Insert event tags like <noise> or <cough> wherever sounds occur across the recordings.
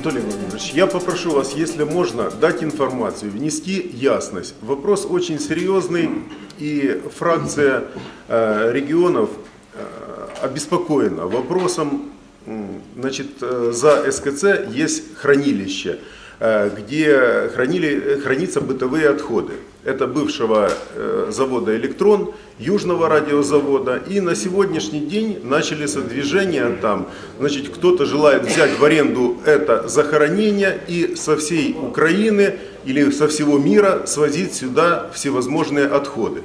Анатолий Владимирович, я попрошу вас, если можно, дать информацию, внести ясность. Вопрос очень серьезный, и фракция э, регионов э, обеспокоена вопросом, значит, э, за СКЦ есть хранилище, э, где хранили, хранятся бытовые отходы. Это бывшего э, завода «Электрон», Южного радиозавода. И на сегодняшний день начались движения там. Значит, кто-то желает взять в аренду это захоронение и со всей Украины или со всего мира свозить сюда всевозможные отходы.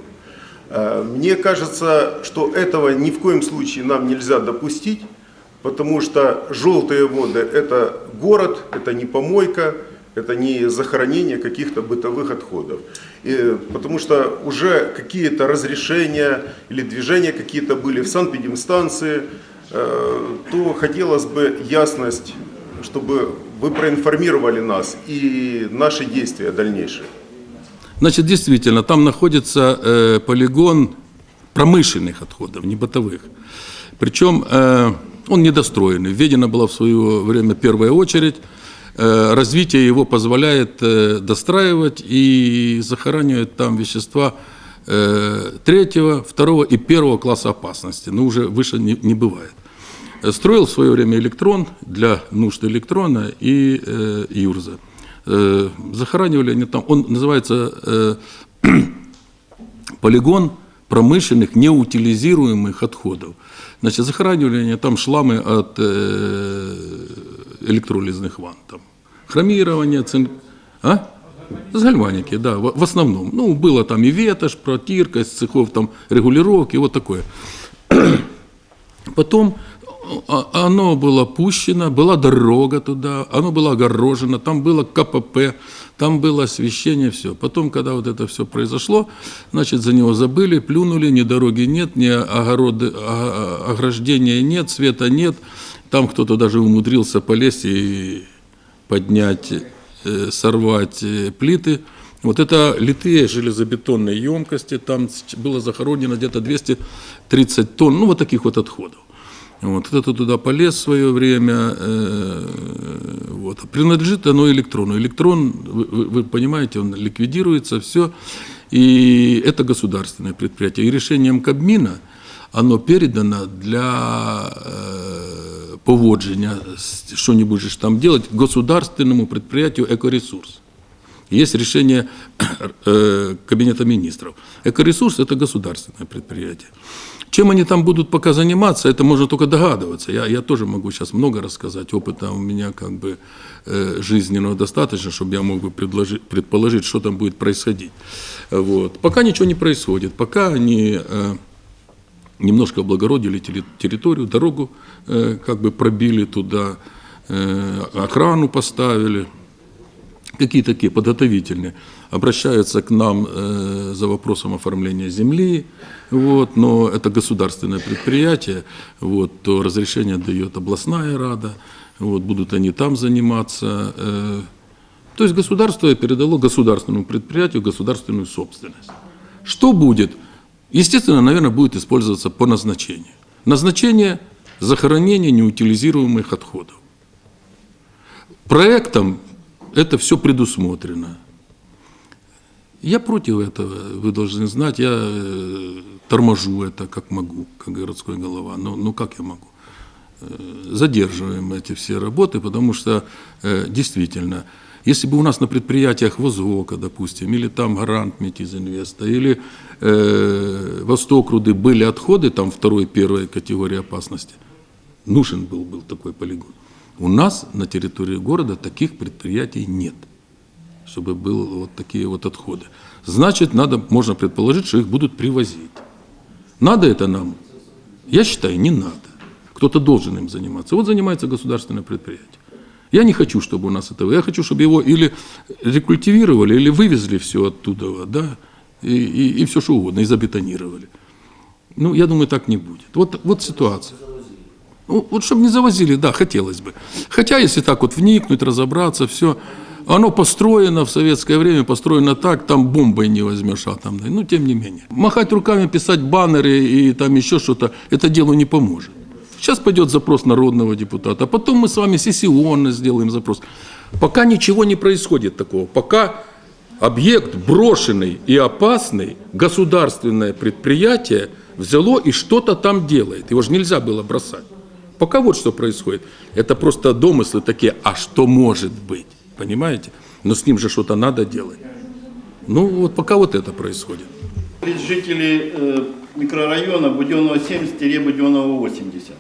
Э, Мне кажется, что этого ни в коем случае нам нельзя допустить, потому что желтые воды – это город, это не помойка, это не захоронение каких-то бытовых отходов. И, потому что уже какие-то разрешения или движения какие-то были в санэпидемстанции, э, то хотелось бы ясность, чтобы вы проинформировали нас и наши действия дальнейшие. Значит, действительно, там находится э, полигон промышленных отходов, не бытовых. Причем э, он недостроенный. Введена была в свое время первая очередь. Э, развитие его позволяет э, достраивать и захоранивать там вещества э, третьего, второго и первого класса опасности. Но уже выше не, не бывает. Строил в свое время электрон для нужд электрона и э, Юрза. Э, захоранивали они там, он называется э, <clears throat> полигон промышленных неутилизируемых отходов. Значит, захоранивали они там шламы от э, электролизных ванн. Там. Хромирование, цин... а? С да, в, основном. Ну, было там и ветошь, протирка из цехов, там регулировки, вот такое. Потом а- оно было пущено, была дорога туда, оно было огорожено, там было КПП, там было освещение, все. Потом, когда вот это все произошло, значит, за него забыли, плюнули, ни дороги нет, ни огороды, а- ограждения нет, света нет. Там кто-то даже умудрился полезть и поднять, э, сорвать э, плиты. Вот это литые железобетонные емкости, там было захоронено где-то 230 тонн, ну вот таких вот отходов. Вот, это туда полез в свое время. э, вот. Принадлежит оно электрону. Электрон, вы- вы понимаете, он ликвидируется, все. И это государственное предприятие. И решением Кабмина оно передано для э, поводження, что-нибудь же ж там делать, государственному предприятию «Экоресурс». Есть решение э, Кабинета министров. Экоресурс – это государственное предприятие. Чем они там будут пока заниматься, это можно только догадываться. Я, я тоже могу сейчас много рассказать. Опыта у меня как бы э, жизненного достаточно, чтобы я мог бы предложить, предположить, что там будет происходить. Вот. Пока ничего не происходит. Пока они э, немножко облагородили терри- территорию, дорогу э, как бы пробили туда, э, охрану поставили какие такие подготовительные, обращаются к нам э, за вопросом оформления земли, вот, но это государственное предприятие, вот, то разрешение дает областная рада, вот, будут они там заниматься. э, то есть государство передало государственному предприятию государственную собственность. Что будет? Естественно, наверное, будет использоваться по назначению. Назначение – захоронение неутилизируемых отходов. Проектом это все предусмотрено. Я против этого, вы должны знать, я э, торможу это как могу, как городской голова. Но, ну как я могу? Э, Задерживаем эти все работы, потому что э, действительно, если бы у нас на предприятиях Возвока, допустим, или там Гарант Метизинвеста, или э, Восток Руды были отходы, там второй, первой категории опасности, нужен был, был такой полигон. У нас на территории города таких предприятий нет, чтобы были вот такие вот отходы. Значит, надо, можно предположить, что их будут привозить. Надо это нам? Я считаю, не надо. Кто-то должен им заниматься. Вот занимается государственное предприятие. Я не хочу, чтобы у нас этого. Я хочу, чтобы его или рекультивировали, или вывезли все оттуда, да, и, и, и все что угодно, и забетонировали. Ну, я думаю, так не будет. Вот, вот ситуация. Ну, вот чтобы не завозили, да, хотелось бы. Хотя, если так вот вникнуть, разобраться, все, оно построено в советское время, построено так, там бомбой не возьмешь атомной, ну, тем не менее. Махать руками, писать баннеры и там еще что-то, это делу не поможет. Сейчас пойдет запрос народного депутата, а потом мы с вами сессионно сделаем запрос. Пока ничего не происходит такого. Пока объект брошенный и опасный, государственное предприятие взяло и что-то там делает. Его же нельзя было бросать. Пока вот что происходит. Это просто домыслы такие, а что может быть? Понимаете? Но с ним же что-то надо делать. Ну вот пока вот это происходит. Жители э, микрорайона Буденного 70-Буденного 80.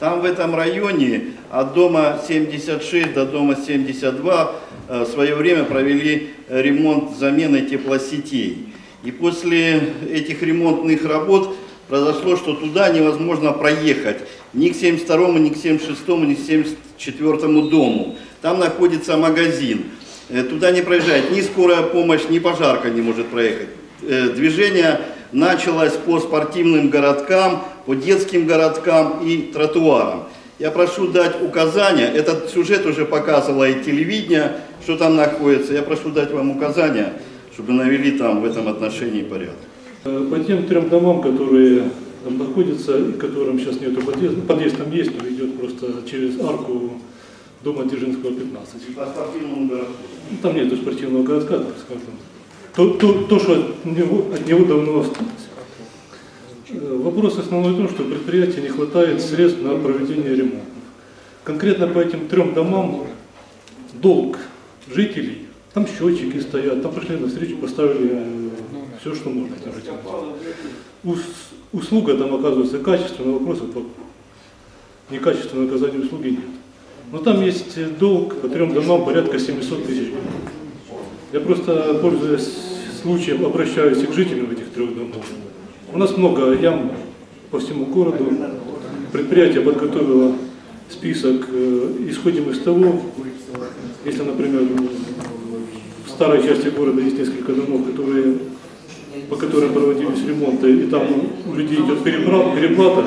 Там в этом районе от дома 76 до дома 72 э, в свое время провели ремонт замены теплосетей. И после этих ремонтных работ произошло, что туда невозможно проехать ни к 72, ни к 76, ни к 74 дому. Там находится магазин. Э, Туда не проезжает ни скорая помощь, ни пожарка не может проехать. Э, Движение началось по спортивным городкам, по детским городкам и тротуарам. Я прошу дать указания, этот сюжет уже показывало и телевидение, что там находится. Я прошу дать вам указания, чтобы навели там в этом отношении порядок. Э, По тем трем домам, которые там находятся, и которым сейчас нету подъезда, подъезд там есть, но идет просто через арку дома Дзержинского 15. По спортивному городку. Ну, Там нету спортивного городка, так скажем. То, то, то, что от него, от него давно осталось. Э, Вопрос основной в том, что предприятию не хватает средств на проведение ремонтов. Конкретно по этим трем домам долг жителей, там счетчики стоят, там пришли на встречу, поставили все, что можно. Ус- услуга там оказывается качественная, вопросов по некачественному оказанию услуги нет. Но там есть э, долг по трем домам порядка 700 тысяч гривен. Я просто, пользуясь случаем, обращаюсь и к жителям этих трех домов. У нас много ям по всему городу. Предприятие подготовило список. э, Исходим из того, если, например, в старой части города есть несколько домов, которые, по которым проводились ремонты, и там у людей идет переплата, переплата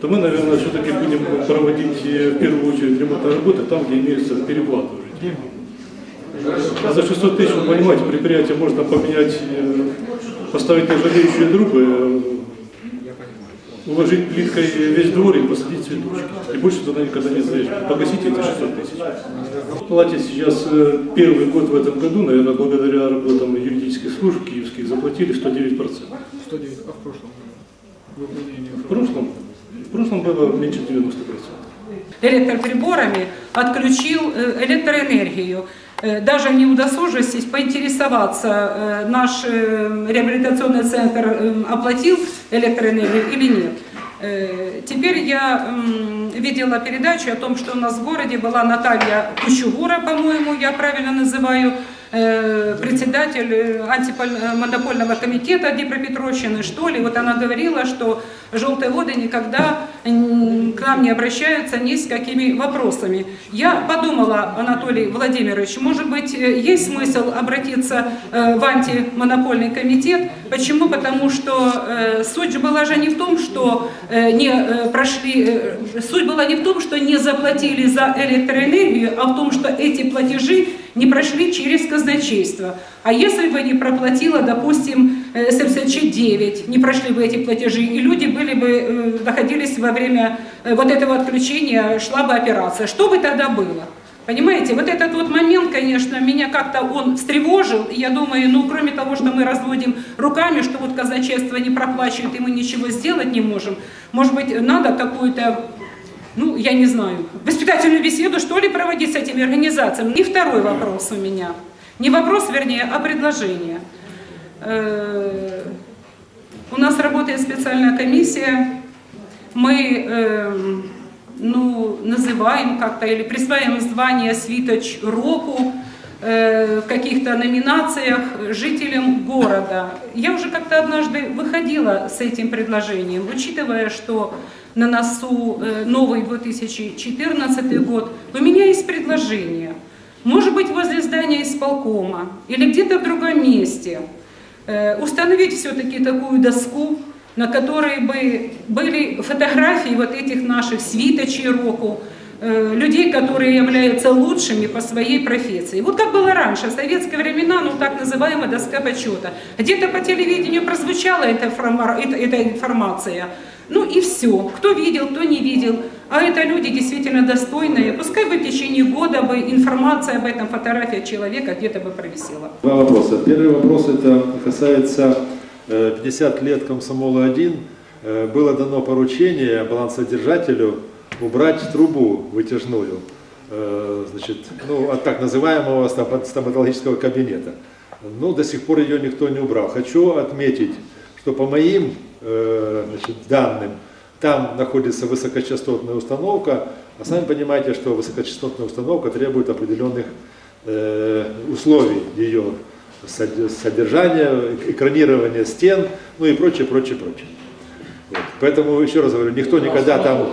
то мы, наверное, все-таки будем проводить э, в первую очередь ремонтные работы там, где имеется переплата. А за 600 тысяч, вы понимаете, предприятие можно поменять, э, поставить нержавеющие трубы, э, уложить плиткой весь двор и посадить цветочки. И больше туда никогда не заезжать. Погасите эти 600 тысяч. Платят сейчас э, первый год в этом году, наверное, благодаря работам юридических служб киевских, заплатили 109%. 109, а в прошлом? В прошлом, в прошлом было меньше 90%. электроприборами отключил электроэнергию. Э, Даже не удосужившись поинтересоваться, э, наш э, реабилитационный центр оплатил электроэнергию или нет. Теперь я видела передачу о том, что у нас в городе была Наталья Кущугура, по-моему, я правильно называю, председатель э, антимонопольного комитета Днепропетровщины, что ли. Вот она говорила, что желтые воды никогда к нам не обращаются ни с какими вопросами. Я подумала, Анатолий Владимирович, может быть, э, есть смысл обратиться э, в антимонопольный комитет. Почему? Потому что э, суть была же не в том, что э, не э, прошли, э, суть была не в том, что не заплатили за электроэнергию, а в том, что эти платежи не прошли через казначейство. А если бы не проплатила, допустим, э, СМСЧ-9, не прошли бы эти платежи, и люди были бы, э, находились во время э, вот этого отключения, шла бы операция, что бы тогда было? Понимаете, вот этот вот момент, конечно, меня как-то он встревожил. И я думаю, ну, кроме того, что мы разводим руками, что вот казначейство не проплачивает, и мы ничего сделать не можем, может быть, надо какую-то ну, я не знаю, воспитательную беседу, что ли, проводить с этими организациями. И второй вопрос у меня. Не вопрос, вернее, а предложение. Э, У нас работает специальная комиссия. Мы э, ну, называем как-то или присваиваем звание «Свиточ Року» э, в каких-то номинациях жителям города. Я уже как-то однажды выходила с этим предложением, учитывая, что на носу э, новый 2014 год. У меня есть предложение. Может быть, возле здания исполкома или где-то в другом месте э, установить все-таки такую доску, на которой бы были фотографии вот этих наших свиточей року, э, людей, которые являются лучшими по своей профессии. Вот как было раньше, в советские времена, ну так называемая доска почета. Где-то по телевидению прозвучала эта, эта информация, Ну и все. Кто видел, кто не видел. А это люди действительно достойные. Пускай бы в течение года бы информация об этом, фотография человека где-то бы провисела. Два вопроса. Первый вопрос это касается э, 50 лет Комсомола-1. Э, Было дано поручение балансодержателю убрать трубу вытяжную э, значит, ну, от так называемого стомат- стоматологического кабинета. Но до сих пор ее никто не убрал. Хочу отметить, что по моим э, значит, данным, там находится высокочастотная установка, а сами понимаете, что высокочастотная установка требует определенных э, условий ее сод- содержания, экранирования стен, ну и прочее, прочее, прочее. Вот. Поэтому еще раз говорю, никто никогда там,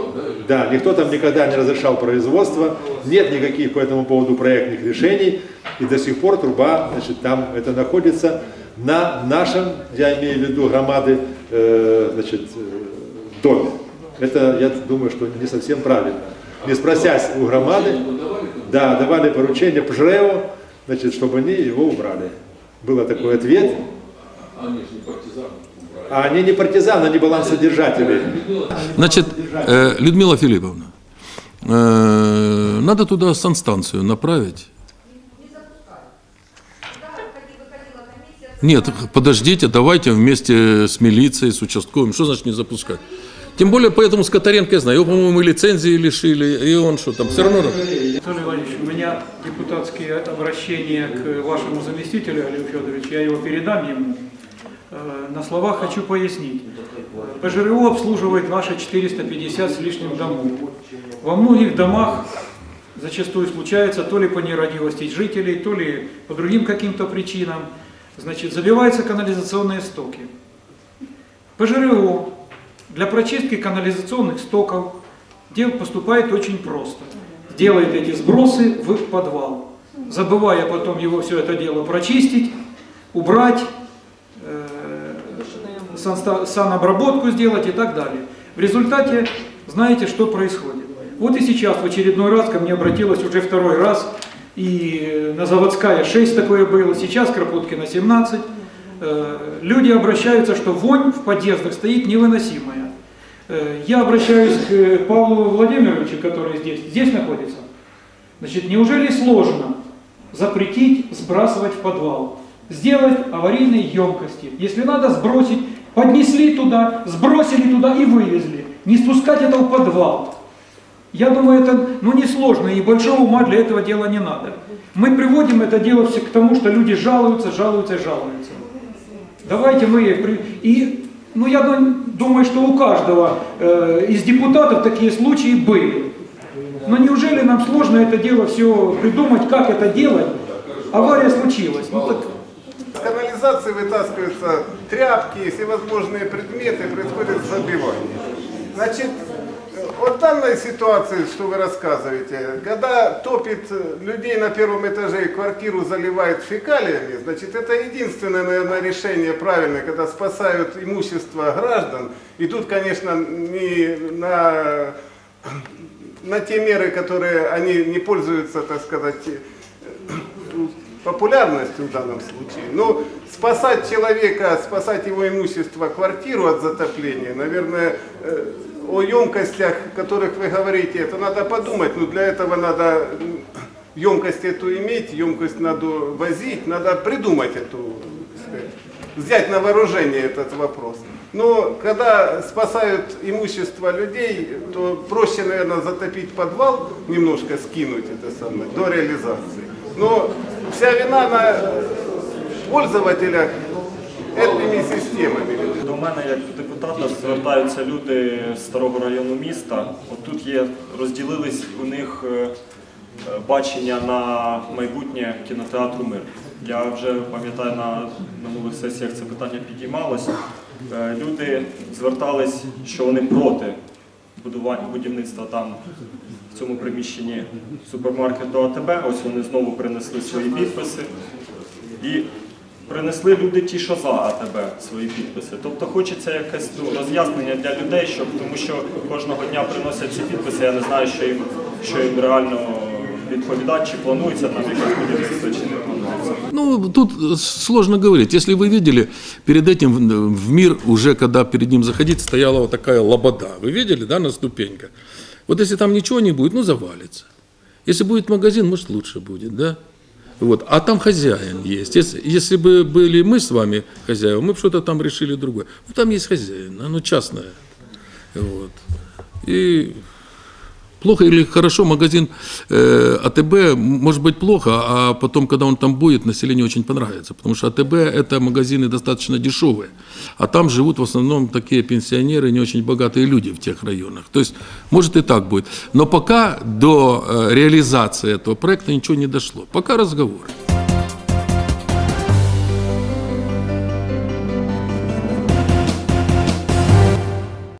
да, никто там никогда не разрешал производство, нет никаких по этому поводу проектных решений, и до сих пор труба, значит, там это находится. На нашем, я имею в виду громады, э, значит, э, доме. Это, я думаю, что не совсем правильно. Не спросясь у громады, да, давали поручение ПЖРЭО, значит, чтобы они его убрали. Был такой ответ. А они не партизаны, они балансодержатели. Значит, э, Людмила Филипповна, надо туда санстанцию направить. Нет, подождите, давайте вместе с милицией, с участковым. Что значит не запускать? Тем более, поэтому Скотаренко я знаю, его, по-моему, и лицензии лишили, и он что там, все равно... Анатолий Иванович, у меня депутатские обращения к вашему заместителю, Олегу Федоровичу, я его передам ему. Э, На словах хочу пояснить. ПЖРО обслуживает наши 450 с лишним домов. Во многих домах зачастую случается то ли по нерадивости жителей, то ли по другим каким-то причинам, значит, забиваются канализационные стоки. ПЖРО для прочистки канализационных стоков дел поступает очень просто. Делает эти сбросы в подвал, забывая потом его все это дело прочистить, убрать, э, санобработку сделать и так далее. В результате знаете, что происходит. Вот и сейчас в очередной раз ко мне обратилась уже второй раз, и на Заводская 6 такое было, сейчас Кропоткина 17. Э, Люди обращаются, что вонь в подъездах стоит невыносимая. Э, Я обращаюсь к Павлу Владимировичу, который здесь, здесь находится. Значит, неужели сложно запретить сбрасывать в подвал? Сделать аварийные емкости. Если надо сбросить, поднесли туда, сбросили туда и вывезли. Не спускать это в подвал. Я думаю, это ну, несложно, и большого ума для этого дела не надо. Мы приводим это дело все к тому, что люди жалуются, жалуются, жалуются. Давайте мы и ну я дум- думаю, что у каждого э, из депутатов такие случаи были. Но неужели нам сложно это дело все придумать, как это делать? Авария случилась. Ну так С канализации вытаскиваются тряпки, всевозможные предметы, происходит забивание. Значит, в данной ситуации, что вы рассказываете, когда топит людей на первом этаже и квартиру заливает фекалиями, значит, это единственное, наверное, решение правильное, когда спасают имущество граждан. И тут, конечно, не на, на те меры, которые они не пользуются, так сказать, популярностью в данном случае. Но спасать человека, спасать его имущество, квартиру от затопления, наверное, э, о емкостях, о которых вы говорите, это надо подумать. Но для этого надо емкость эту иметь, емкость надо возить, надо придумать эту, взять на вооружение этот вопрос. Но когда спасают имущество людей, то проще, наверное, затопить подвал, немножко скинуть это самое, до реализации. Но вся вина на пользователях этими системами. До мене як депутата звертаються люди з старого району міста. От тут є розділились у них е, бачення на майбутнє кінотеатру Мир. Я вже пам'ятаю на минулих сесіях це питання підіймалось. Е, Люди звертались, що вони проти будівництва там в цьому приміщенні супермаркету АТБ. Ось вони знову принесли свої підписи. І принесли люди ті, що за АТБ свої підписи. Тобто хочеться якесь ну, роз'яснення для людей, щоб тому що кожного дня приносять ці підписи. Я не знаю, що їм що їм реально відповідати, чи планується там якесь будівництво, чи не планується. Ну, тут э, сложно говорить. Если вы видели, перед этим в- в мир уже, когда перед ним заходить, стояла вот такая лобода. Вы видели, да, на ступеньках? Вот если там ничего не будет, ну, завалится. Если будет магазин, может, лучше будет, да? Вот. А там хозяин есть. Если, если бы были мы с вами хозяева, мы бы что-то там решили другое. Ну, там есть хозяин, оно частное. Вот. И плохо или хорошо, магазин э, АТБ может быть плохо, а потом, когда он там будет, населению очень понравится. Потому что АТБ это магазины достаточно дешевые, а там живут в основном такие пенсионеры, не очень богатые люди в тех районах. То есть, может и так будет. Но пока до э, реализации этого проекта ничего не дошло. Пока разговоры.